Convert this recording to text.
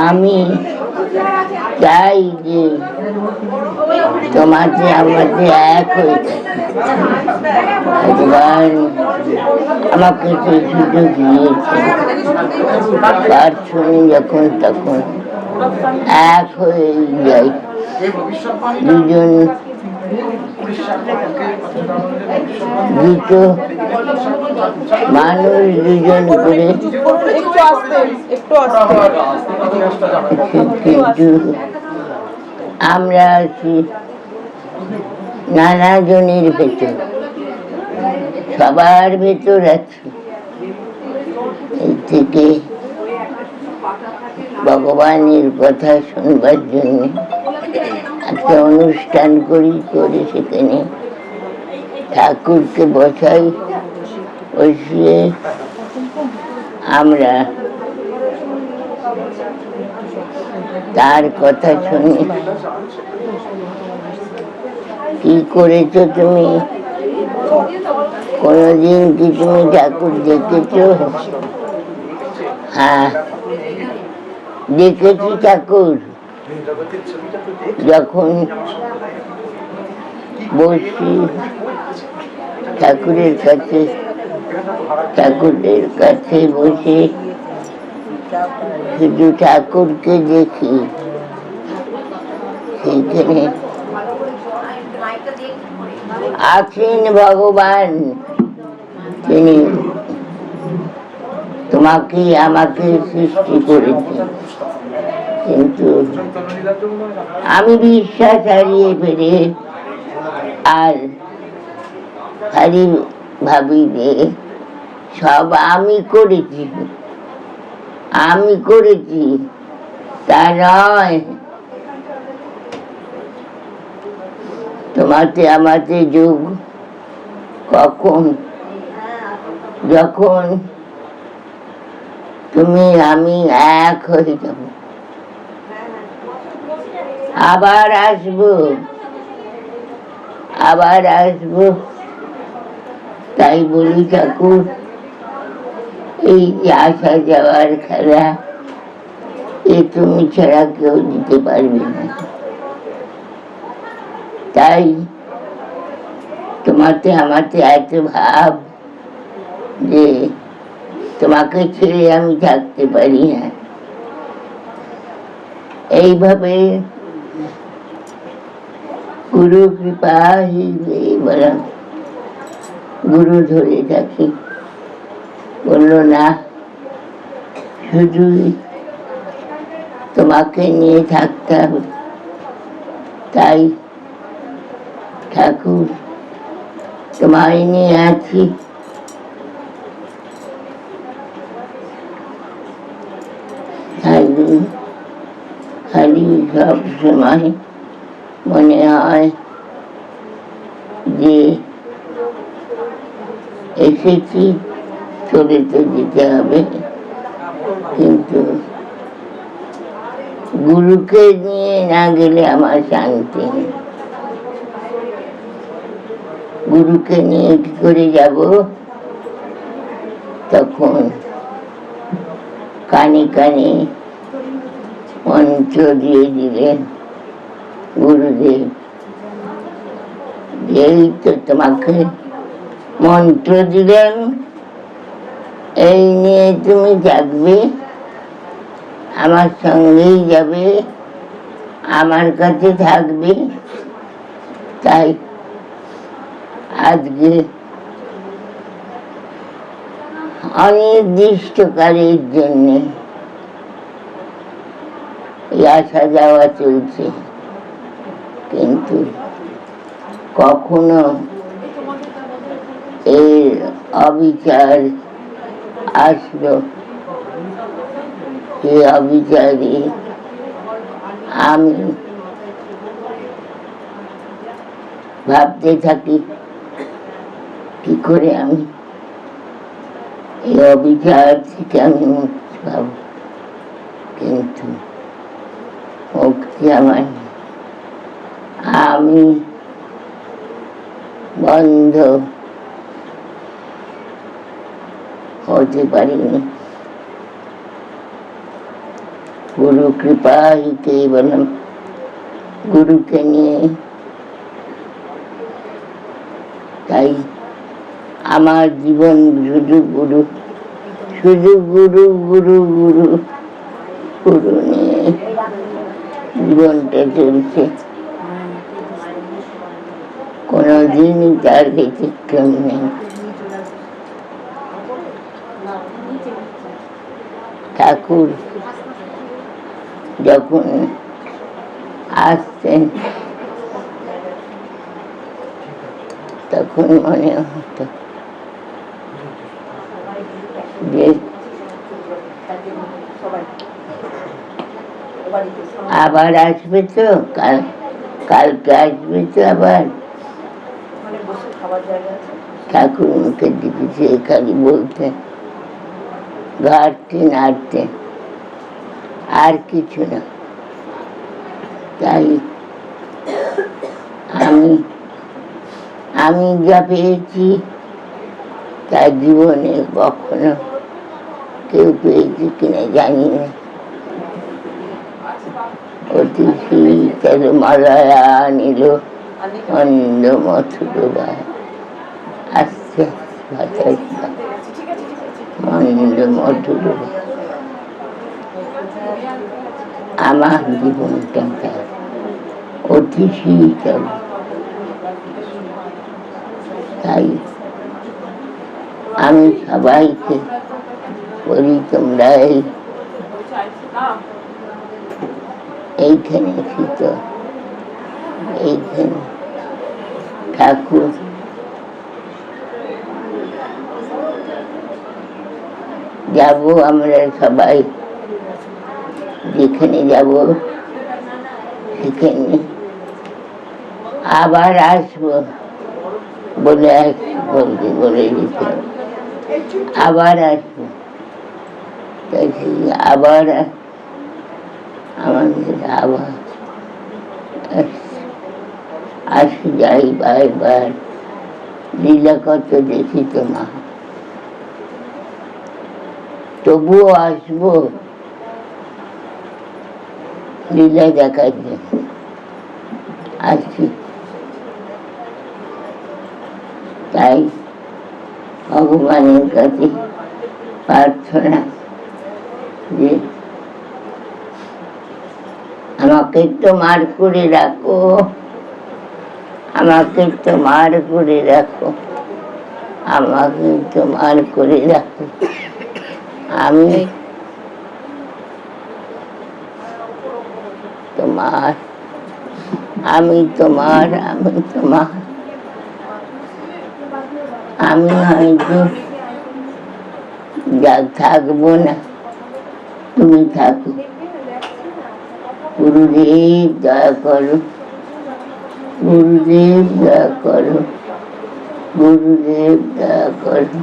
আমি চাই যে তোমাকে আমাকে এক হয়ে ভগবান আমাকে সেই সুযোগ দিয়েছে, তার সঙ্গে যখন তখন এক হয়ে যাই দুজন মানুষ দুজন করে আমরা আছি নানা জনের ভেতর সবার ভেতর আছি এই থেকে ভগবানের কথা শুনবার জন্য একটা অনুষ্ঠান করি করে সেখানে ঠাকুরকে বসাই, বসিয়ে আমরা তার কথা শুনে। কি করেছ তুমি? কোনোদিন কি তুমি ঠাকুর দেখেছ? হ্যাঁ দেখেছি ঠাকুর। যখন বসি ঠাকুরের কাছে ঠাকুরের কাছে বসে শুধু ঠাকুরকে দেখি। সেইখানে আছেন ভগবান। তিনি তোমাকে আমাকে সৃষ্টি করেছেন। কিন্তু আমি বিশ্বাস হারিয়ে ফেলে আর খালি ভাবি যে সব আমি করেছি। আমি করেছি, তা নয়। তোমাতে আমাতে যুগ কখন, যখন তুমি আমি এক হয়ে যাব। আবার আসব। আবার আসব। তাই বলি ঠাকুর, এই যে আসা যাওয়ার খেলা এ তুমি ছাড়া কেউ দিতে পারবে না। তাই তোমাতে আমাতে এত ভাব যে তোমাকে ছেড়ে আমি থাকতে পারি না। এইভাবে গুরু কৃপা বলা। গুরু ধরে থাকি বলল, না শুধুই তোমাকে নিয়ে থাকতে হবে। তাই ঠাকুর, তোমায় নিয়ে আছি। খালি সব সময় মনে হয় যে এসেছি চলে তো যেতে হবে কিন্তু গুরুকে নিয়ে না গেলে আমার শান্তি গুরুকে নিয়ে কি করে যাব তখন কানে কানে মন্ত্র দিয়ে দিলেন। গুরুদেব তো তোমাকে মন্ত্র দিলেন। এই নিয়ে তুমি থাকবে আমার সঙ্গেই যাবে। আমার কাছে থাকবে। তাই আজকে অনির্দিষ্টকালের জন্যে আসা যাওয়া চলছে। কখনো এর অবিচার আসলো সে অবিচারে, আমি ভাবতে থাকি, কি করে আমি এই অবিচার থেকে আমি মুক্তি পাব কিন্তু মুক্তি আমার। আমি বন্ধ হতে পারিনি। গুরু কৃপাই কেবলম গুরুকে নিয়ে। তাই আমার জীবন শুধু গুরু শুধু গুরু গুরু গুরু গুরু নিয়ে জীবনটা চলছে। কোনোদিনই তার ব্যতিক্রম নেই ঠাকুর যখন আসতেন তখন মনে হতো যে আবার আসবে তো, কাল, কালকে আসবে তো আবার। ঠাকুর ঘাটতে, নাড়তে, আর কিছু না। তাই আমি আমি যা পেয়েছি তা জীবনে কখনো কেউ পেয়েছি কিনা জানি না। অতি মালায়া নিল অন্ধ মথুরবা আস্তে আস্তে অন্ধ মথুরবা আমার জীবনটা অতি শীতল তাই আমি সবাইকে বলি তোমরা এই এইখানে শীতল এইখানে ঠাকুর। যাব আমরা সবাই। যেখানে যাব, সেখানে। আবার আসব বলে বলতে বলে দিতে। আবার আসব। আবার আমাদের আবার আসি, যাই বারবার লীলা কত দেখি তো মা তবুও আসব। লীলা দেখার জন্য। আসছি তাই ভগবানের কাছে প্রার্থনা যে আমাকে তো মার করে রাখো। আমাকে তোমার করে রাখো। আমাকে তোমার করে রাখো। আমি তোমার আমি তোমার আমি তোমার। আমি হয়তো যা থাকব না তুমি থাকো। গুরুদেব দয়া করো। গুরুদেব দয়া করো। গুরুদেব দয়া করো।